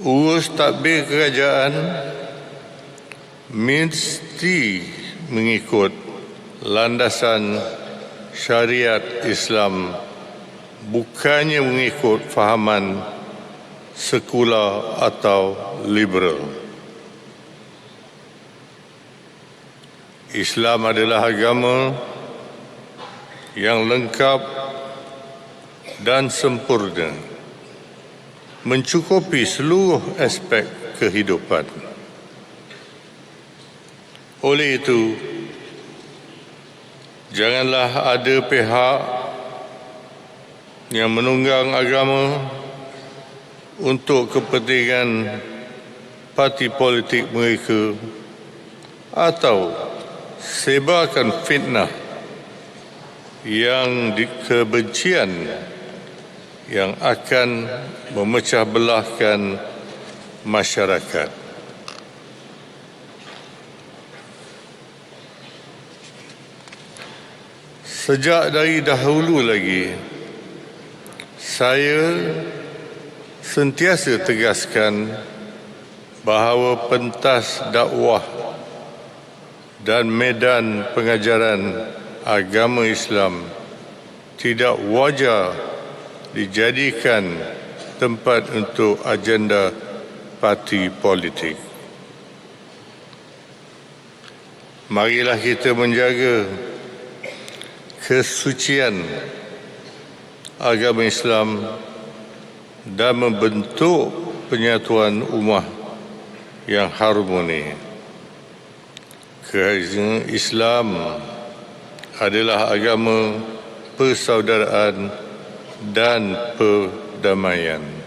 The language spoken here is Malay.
urus takbir kerajaan mesti mengikut landasan syariat Islam bukannya mengikut fahaman sekular atau liberal. Islam adalah agama yang lengkap dan sempurna mencukupi seluruh aspek kehidupan. Oleh itu, janganlah ada pihak yang menunggang agama untuk kepentingan parti politik mereka atau sebarkan fitnah yang di kebencian yang akan memecah belahkan masyarakat. Sejak dari dahulu lagi, saya sentiasa tegaskan bahawa pentas dakwah dan medan pengajaran agama Islam tidak wajar dijadikan tempat untuk agenda parti politik. Marilah kita menjaga kesucian agama Islam dan membentuk penyatuan umat yang harmoni. Kerana Islam adalah agama persaudaraan dan perdamaian.